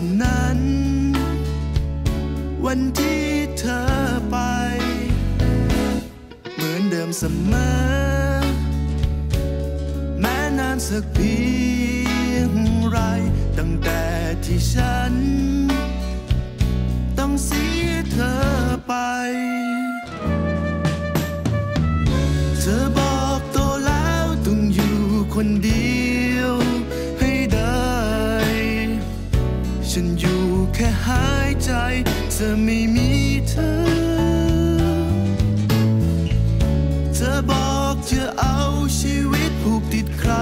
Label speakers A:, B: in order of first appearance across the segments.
A: วันนั้น วันที่เธอไป เหมือนเดิมเสมอ แม้นานสักเพียงไร ตั้งแต่ที่ฉัน ต้องเสียเธอไป เธอบอกโตแล้วต้องอยู่คนเดียว หายใจจะไม่มีเธอ เธอบอกจะเอาชีวิตผูกติดใคร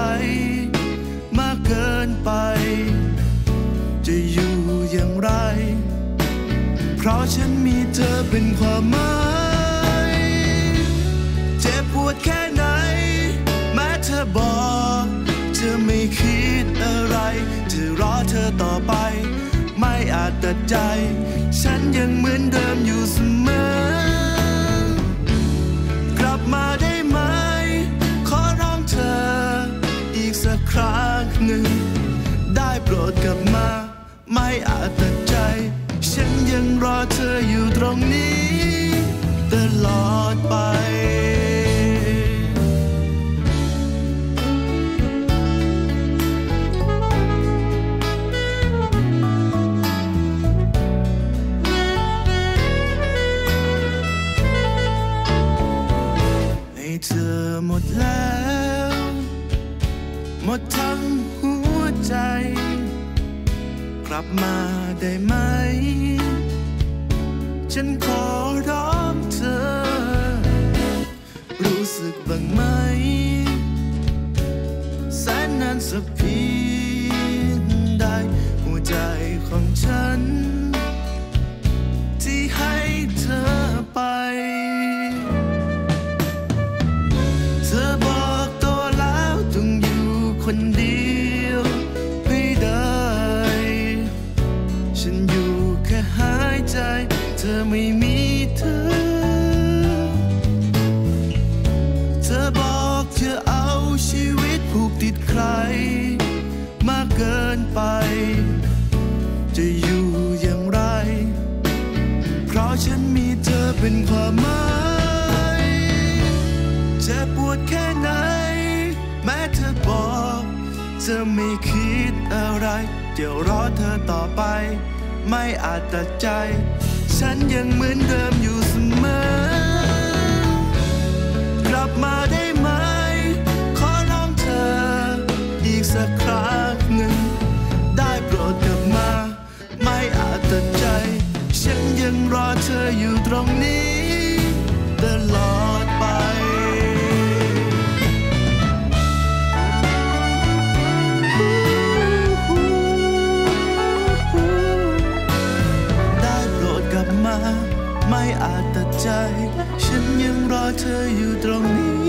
A: มากเกินไป จะอยู่อย่างไร เพราะฉันมีเธอเป็นความหมายเจ็บปวดแค่ไหน แม้เธอบอกเธอไม่คิดอะไร จะรอเธอต่อไป ไม่อาจตัดใจ ฉันยังเหมือนเดิมอยู่เสมอ กลับมาได้ไหม ขอร้องเธอ อีกสักครั้งหนึ่ง ได้โปรดกลับมา ไม่อาจตัดใจ ฉันยังรอเธออยู่ตรงนี้ หมดแล้ว หมดทั้งหัวใจ กลับมาได้ไหม ฉันขอร้องเธอ รู้สึกบ้างไหมแสนนานสักเพียง ติดใคร มากเกินไป จะอยู่อย่างไร เพราะฉันมีเธอเป็นความหมายเจ็บปวดแค่ไหน แม้เธอบอกจะไม่คิดอะไรเดี๋ยวรอเธอต่อไป ไม่อาจตัดใจ ฉันยังเหมือนเดิมอยู่ ตรงนี้ตลอดไป ได้โปรดกลับมา ไม่อาจตัดใจ ฉันยังรอเธออยู่ตรงนี้